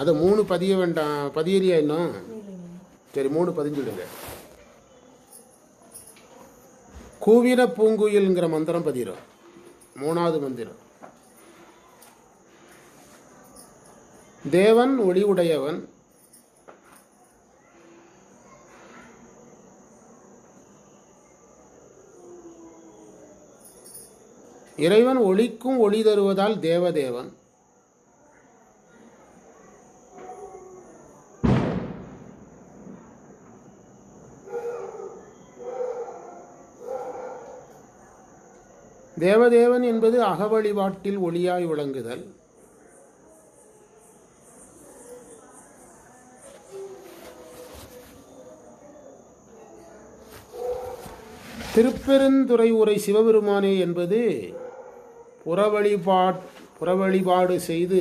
அதை மூணு பதிய வேண்டாம் பதியலையா இன்னும்? சரி மூணு பதிஞ்சுடுங்க. கூவின பூங்குயில்ங்கிற மந்திரம் பதிரும் மூணாவது மந்திரம். தேவன் ஒளி உடையவன் இறைவன் ஒளிக்கும் ஒளி தருவதால் தேவதேவன். தேவதேவன் என்பது அகவழிபாட்டில் ஒளியாய் விளங்குதல். திருப்பெருந்துறை உரை சிவபெருமானே என்பது புறவழிபாட் புறவழிபாடு செய்து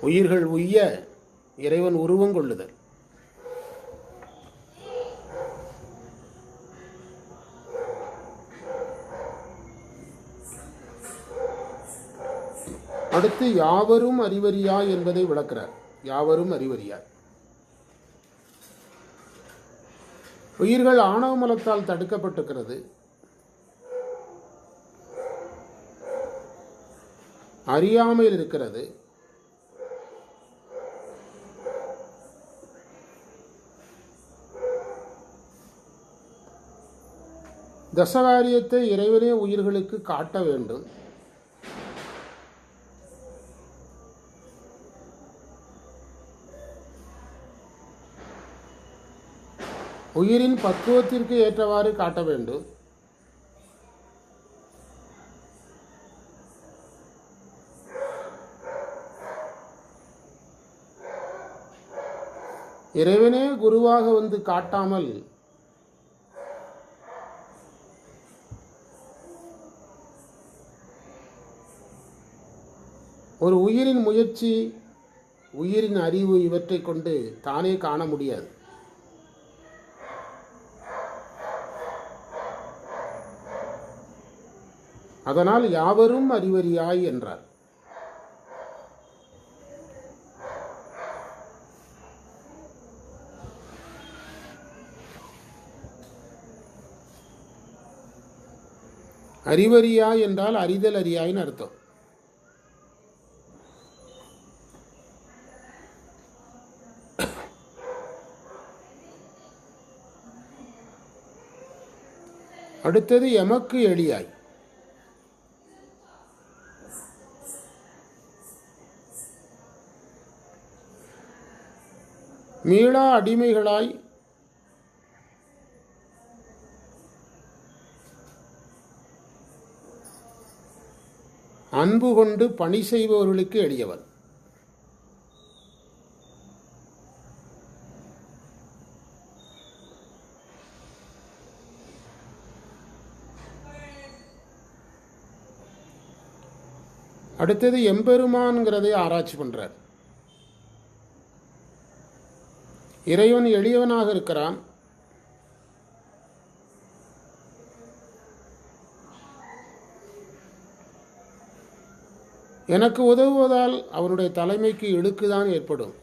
உயிர்கள் உய்ய இறைவன் உருவம் கொள்ளுதல். அடுத்து யாவரும் அறிவறியாய் என்பதை விளக்கிறார். யாவரும் அறிவறியாய் உயிர்கள் ஆணவ மலத்தால் தடுக்கப்பட்டிருக்கிறது. அறியாமையில் இருக்கிறது. தசகாரியத்தை இறைவனே உயிர்களுக்கு காட்ட வேண்டும். உயிரின் பக்குவத்திற்கு ஏற்றவாறு காட்ட வேண்டும். இறைவனே குருவாக வந்து காட்டாமல் ஒரு உயிரின் முயற்சி உயிரின் அறிவு இவற்றை கொண்டு தானே காண முடியாது. அதனால் யாவரும் அறிவறியாய் என்றார். அறிவறியாய் என்றால் அறிதல் அறியாயின்னு அர்த்தம். அடுத்தது எமக்கு எளியாய். மீளா அடிமைகளாய் அன்பு கொண்டு பணி செய்பவர்களுக்கு எளியவர். அடுத்தது எம்பெருமான்கிறதை ஆராய்ச்சி பண்றார். இறைவன் எளியவனாக இருக்கிறான். எனக்கு உதவுவதால் அவனுடைய தலைமைக்கு இழுக்குதான் ஏற்படும்.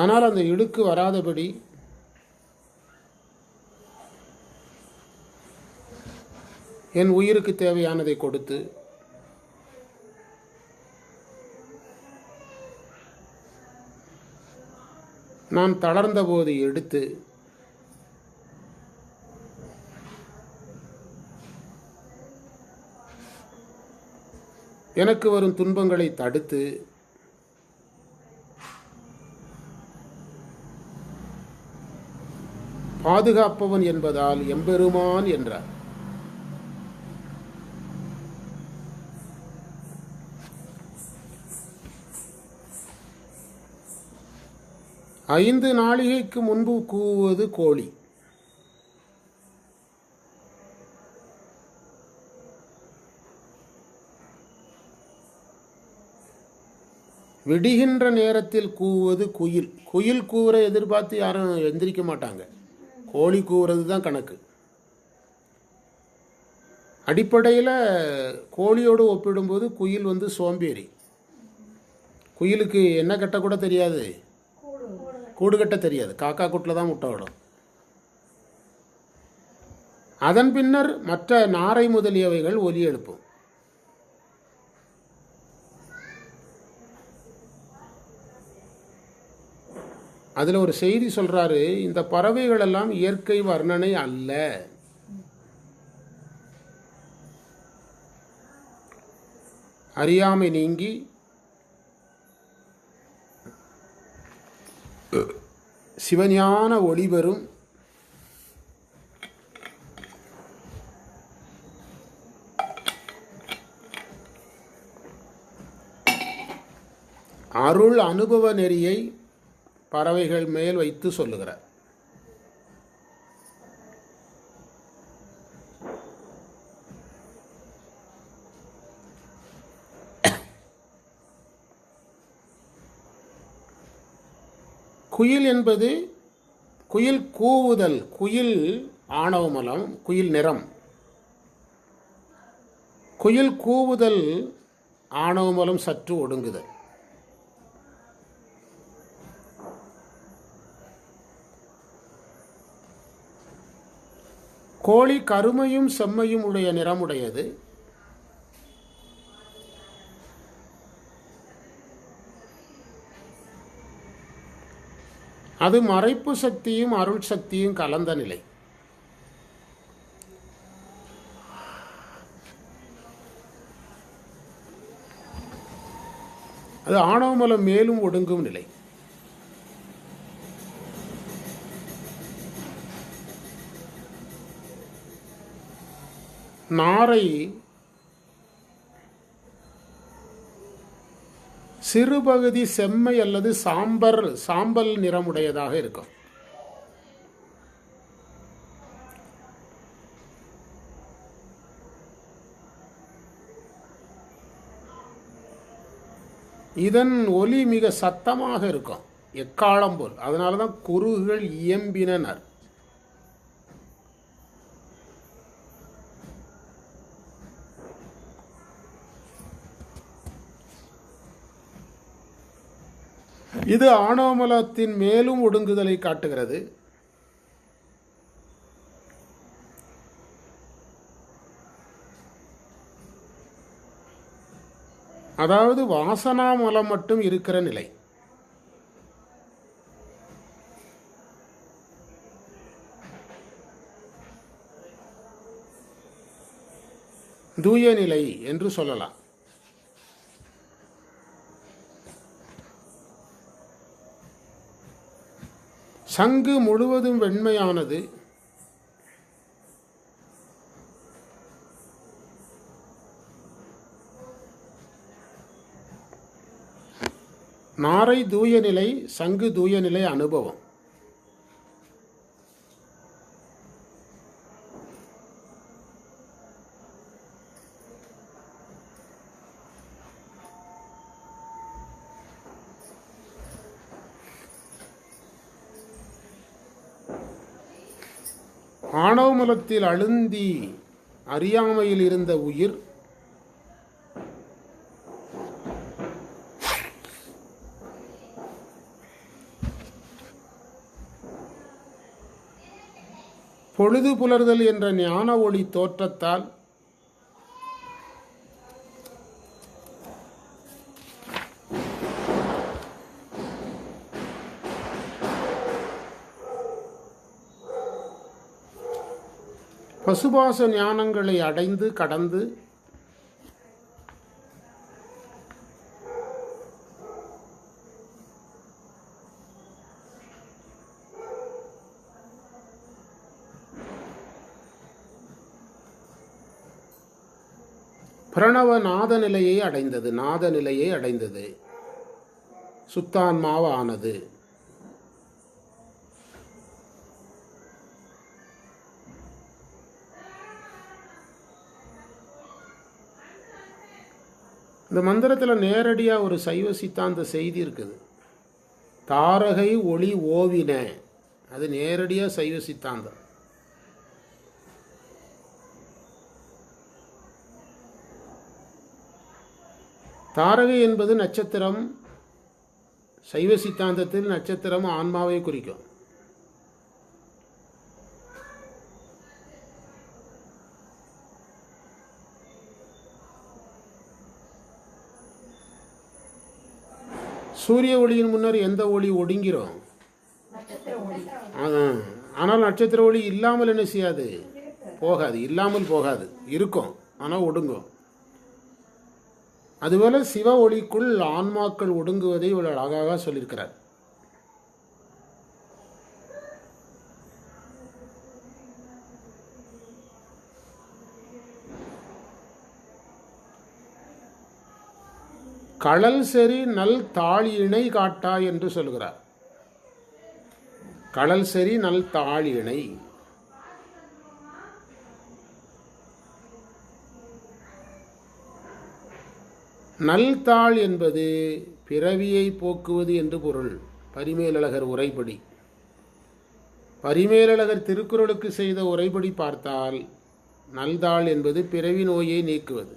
ஆனால் அந்த இழுக்கு வராதபடி என் உயிருக்கு தேவையானதை கொடுத்து நான் தளர்ந்தபோது எடுத்து எனக்கு வரும் துன்பங்களை தடுத்து பாதுகாப்பவன் என்பதால் எம்பெருமான் என்றார். ஐந்து நாளிகைக்கு முன்பு கூவுவது கோழி. விடுகின்ற நேரத்தில் கூவுவது குயில். குயில் கூவுற எதிர்பார்த்து யாரும் எந்திரிக்க மாட்டாங்க. கோழி கூவுறது தான் கணக்கு. அடிப்படையில் கோழியோடு ஒப்பிடும்போது குயில் வந்து சோம்பேறி. குயிலுக்கு என்ன கட்ட கூட தெரியாது. கூடு கட்ட தெரியாது. காக்கா கூட்டில் தான் முட்டை விடும். அதன் பின்னர் மற்ற நாரை முதலியவைகள் ஒலி எழுப்பும். அதில் ஒரு செய்தி சொல்றாரு இந்த பறவைகள் எல்லாம் இயற்கை வர்ணனை அல்ல. அறியாமை நீங்கி சிவஞான ஒளிவரும் அருள் அனுபவ நெறியை பறவைகள் மேல் வைத்து சொல்லுகிறார். குயில் என்பது குயில் கூவுதல் குயில் ஆணவமலம் குயில் நிறம். குயில் கூவுதல் ஆணவமலம் சற்று ஒடுங்குதல். கோழி கருமையும் செம்மையும் உடைய நிறமுடையது. அது மறைப்பு சக்தியும் அருள் சக்தியும் கலந்த நிலை. அது ஆணவமலம் மேலும் ஒடுங்கும் நிலை. நாரை சிறுபகுதி செம்மை அல்லது சாம்பர் சாம்பல் நிறமுடையதாக இருக்கும். இதன் ஒலி மிக சத்தமாக இருக்கும். எக்காலம் போல். அதனால தான் குருகுகள் இயம்பினர் இது ஆணவமலத்தின் மேலும் ஒடுங்குதலை காட்டுகிறது. அதாவது வாசனா மலம் மட்டும் இருக்கிற நிலை. தூய நிலை என்று சொல்லலாம். சங்கு முழுவதும் வெண்மையானது. நாரை தூயநிலை சங்கு தூயநிலை அனுபவம். ஆணவமலத்தில் அழுந்தி அறியாமையில் இருந்த உயிர் பொழுது புலர்தல் என்ற ஞான ஒளி தோற்றத்தால் பசுபாச ஞானங்களை அடைந்து கடந்து பிரணவ நாத நிலையை அடைந்தது நாத நிலையை அடைந்தது. சுத்தான்மாவானது. இந்த மந்திரத்தில் நேரடியாக ஒரு சைவ சித்தாந்த செய்தி இருக்குது. தாரகை ஒளி ஓவின. அது நேரடியாக சைவ சித்தாந்தம். தாரகை என்பது நட்சத்திரம் சைவ சித்தாந்தத்தில் நட்சத்திரம் ஆன்மாவை குறிக்கும். சூரிய ஒளியின் முன்னர் எந்த ஒளி ஒடுங்கிறோம்? ஆனால் நட்சத்திர ஒளி இல்லாமல் என்ன செய்யாது? போகாது. இல்லாமல் போகாது. இருக்கும். ஆனால் ஒடுங்கும். அதுபோல சிவ ஒளிக்குள் ஆன்மாக்கள் ஒடுங்குவதை இவ்வளோ அழகாக சொல்லியிருக்கிறார். களல் செறி நல் தாழ் இணை காட்டா என்று சொல்கிறார். களல் செறி நல் தாழ் இணை. நல்தாள் என்பது பிறவியை போக்குவது என்று பொருள். பரிமேலழகர் உரைப்படி பரிமேலழகர் திருக்குறளுக்கு செய்த உரைப்படி பார்த்தால் நல்தாள் என்பது பிறவி நோயை நீக்குவது.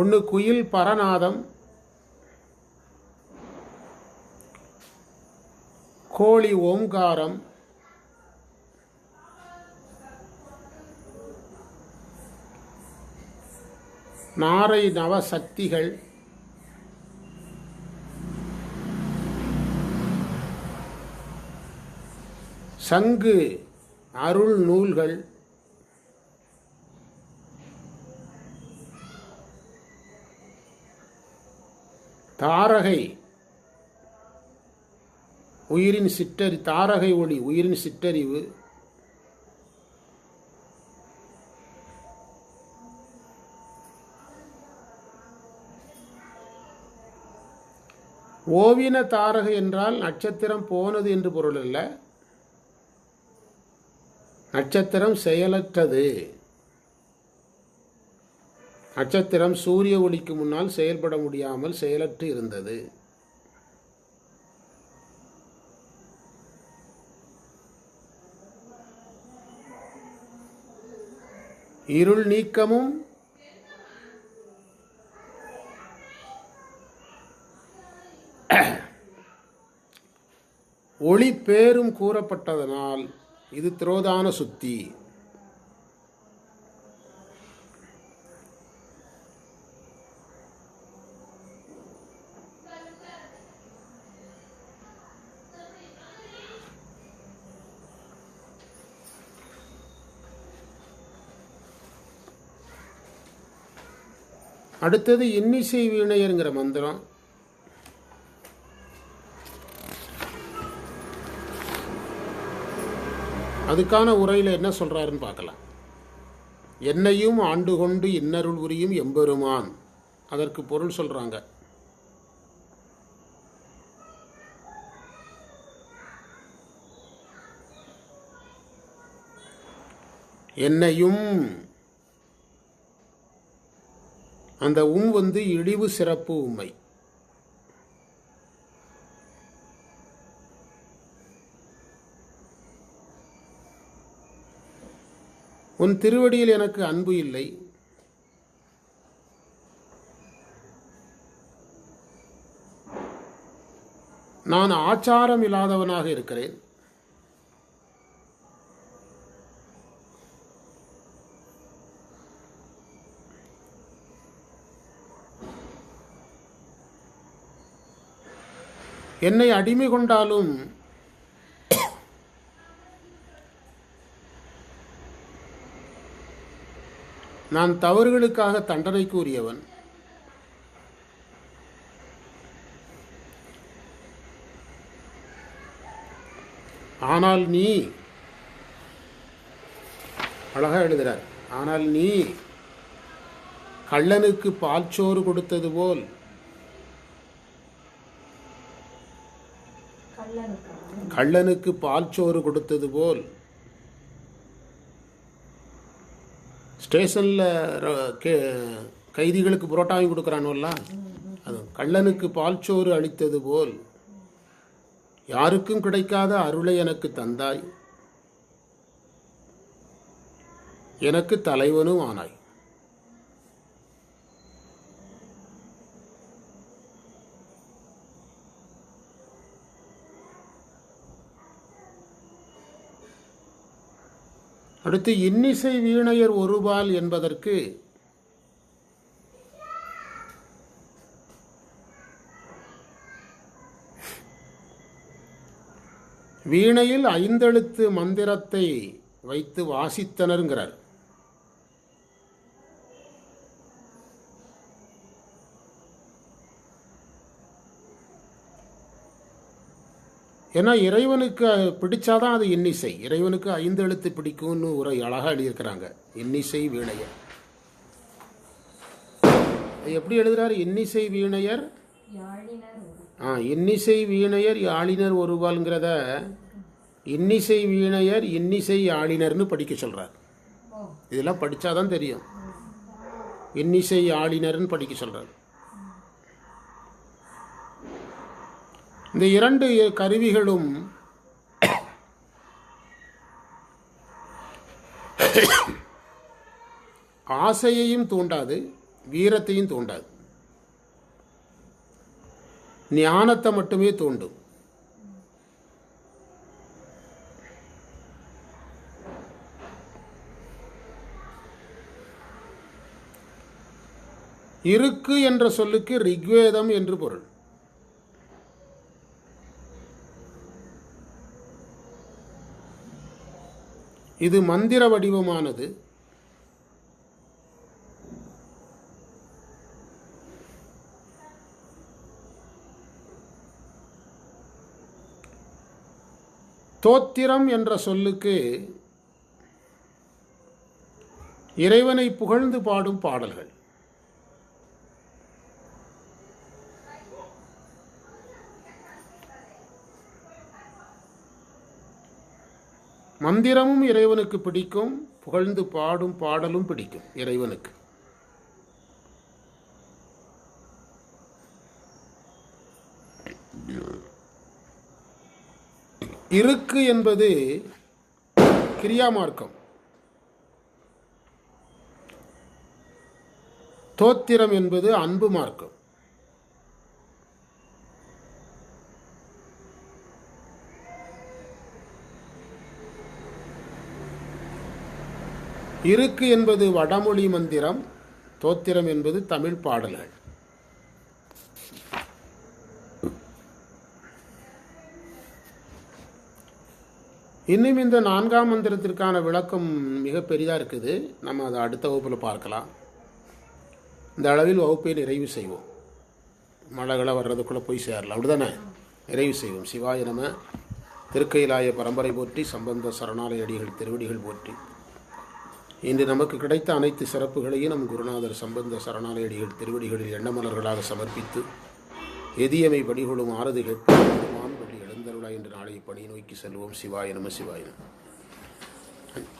ஒன்று குயில் பரநாதம் கோழி ஓம்காரம் நாரை நவசக்திகள் சங்கு அருள் நூல்கள் தாரகை. உயிரின் சிற்றறி தாரகை ஒளி உயிரின் சிற்றறிவு. ஓவின தாரகை என்றால் நட்சத்திரம் போனது என்று பொருள் அல்ல. நட்சத்திரம் செயலற்றது. நட்சத்திரம் சூரிய ஒளிக்கு முன்னால் செயல்பட முடியாமல் செயலற்று இருந்தது. இருள் நீக்கமும் ஒளி பேரும் கூறப்பட்டதனால் இது திரோதான சுத்தி. அடுத்தது இன்னிசை வீணையருங்கிற மந்திரம். அதுக்கான உரையில் என்ன சொல்கிறாருன்னு பார்க்கலாம். என்னையும் ஆண்டு கொண்டு இன்னருள் உரியும் எம்பெருமான். அதற்கு பொருள் சொல்கிறாங்க என்னையும் அந்த உம் வந்து இழிவு சிறப்பு உண்மை உன் திருவடியில் எனக்கு அன்பு இல்லை. நான் ஆச்சாரம் இல்லாதவனாக இருக்கிறேன். என்னை அடிமை கொண்டாலும் நான் தவறுகளுக்காக தண்டனை கூறியவன். ஆனால் நீ அழகா எழுதுறார் ஆனால் நீ கள்ளனுக்கு பால்சோறு கொடுத்தது போல் கள்ளனுக்கு பால் சோறு கொடுத்தது போல். ஸ்டேஷனில் கே கைதிகளுக்கு புரோட்டாவையும் கொடுக்குறானோல்ல கொடுக்குறானுல்ல அது கள்ளனுக்கு பால் சோறு அளித்தது போல். யாருக்கும் கிடைக்காத அருளை எனக்கு தந்தாய். எனக்கு தலைவனும் ஆனாய். அடுத்து இன்னிசை வீணையர் ஒருபால் என்பதற்கு வீணையில் ஐந்தெழுத்து மந்திரத்தை வைத்து வாசித்தனருங்கிறார். ஏன்னா இறைவனுக்கு பிடிச்சாதான் அது இன்னிசை. இறைவனுக்கு ஐந்து எழுத்து பிடிக்கும்னு ஒரு அழகாக எழுதியிருக்கிறாங்க. இன்னிசை வீணையர். எப்படி எழுதுறாரு? இன்னிசை வீணையர்? ஆ இன்னிசை வீணையர் யாழினர் ஒருவாள்ங்கிறத இன்னிசை வீணையர் இன்னிசை யாழினர்னு படிக்க சொல்றார். ஓ. இதெல்லாம் படிச்சாதான் தெரியும். இன்னிசை யாழினர்னு படிக்க சொல்றார். இந்த இரண்டு கருவிகளும் ஆசையையும் தூண்டாது வீரத்தையும் தூண்டாது. ஞானத்தை மட்டுமே தூண்டும். இருக்கு என்ற சொல்லுக்கு ரிக்வேதம் என்று பொருள். இது மந்திர வடிவமானது. தோத்திரம் என்ற சொல்லுக்கு இறைவனை புகழ்ந்து பாடும் பாடல்கள். மந்திரமும் இறைவனுக்கு பிடிக்கும் புகழ்ந்து பாடும் பாடலும் பிடிக்கும் இறைவனுக்கு. இருக்கு என்பது கிரியா மார்க்கம் தோத்திரம் என்பது அன்பு மார்க்கம். இருக்கு என்பது வடமொழி மந்திரம் தோத்திரம் என்பது தமிழ் பாடல்கள். இன்னும் இந்த நான்காம் மந்திரத்திற்கான விளக்கம் மிக பெரிதாக இருக்குது. நம்ம அதை அடுத்த வகுப்பில் பார்க்கலாம். இந்த அளவில் வகுப்பை நிறைவு செய்வோம். மழைகளை வர்றதுக்குள்ளே போய் சேரலாம். அப்படிதானே? நிறைவு செய்வோம். சிவாய நம்ம திருக்கையிலாய பரம்பரை போற்றி சம்பந்த சரணாலய அடிகள் திருவடிகள் போற்றி. இன்று நமக்கு கிடைத்த அனைத்து சிறப்புகளையும் நம் குருநாதர் சம்பந்த சரணாலயடிகள் திருவடிகளில் எண்ணமலர்களாக சமர்ப்பித்து எதியமை படிகளும் ஆறுது கேட்பான் பள்ளி எழுந்தருளா என்று நாளை பணி நோக்கி செல்வோம். சிவாய நம சிவாய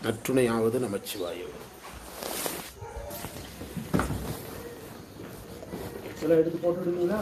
நற்றுணையாவது நமச்சிவாய. சில எடுத்து போட்டுடுங்களா